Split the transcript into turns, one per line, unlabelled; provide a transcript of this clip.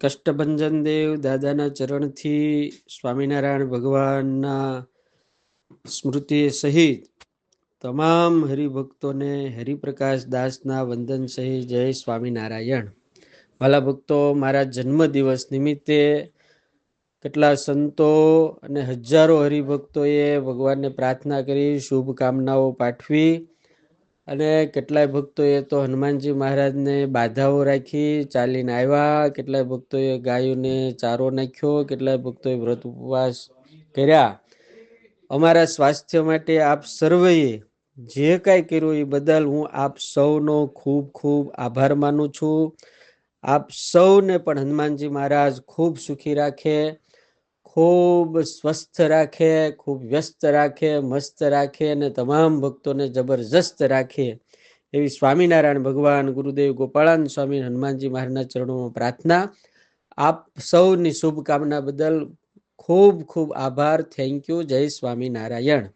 કષ્ટભંજન દેવ દાદાના ચરણથી સ્વામિનારાયણ ભગવાનના સ્મૃતિ સહિત તમામ હરિભક્તોને હરિપ્રકાશ દાસના વંદન સહિત જય સ્વામિનારાયણ. વાલા ભક્તો, મારા જન્મદિવસ નિમિત્તે કેટલા સંતો અને હજારો હરિભક્તોએ ભગવાનને પ્રાર્થના કરી, શુભકામનાઓ પાઠવી અને કેટલાય ભક્તોએ તો હનુમાનજી મહારાજને બાધાઓ રાખી ચાલીને આવ્યા. કેટલાય ભક્તોએ ગાયોને ચારો નાખ્યો. કેટલાય ભક્તોએ વ્રત ઉપવાસ કર્યા. અમારા સ્વાસ્થ્ય માટે આપ સર્વેએ જે કાંઈ કર્યું એ બદલ હું આપ સૌનો ખૂબ ખૂબ આભાર માનું છું. આપ સૌને પણ હનુમાનજી મહારાજ ખૂબ સુખી રાખે. ખૂબ સ્વસ્થ રાખે, ખૂબ વ્યસ્ત રાખે, મસ્ત રાખે અને તમામ ભક્તોને જબરજસ્ત રાખે. એવી સ્વામિનારાયણ ભગવાન, ગુરુદેવ ગોપાળાન સ્વામી હનુમાનજી મહારાજના ચરણોમાં પ્રાર્થના. આપ સૌની શુભકામના બદલ ખૂબ ખૂબ આભાર. થેન્ક યુ જય સ્વામિનારાયણ.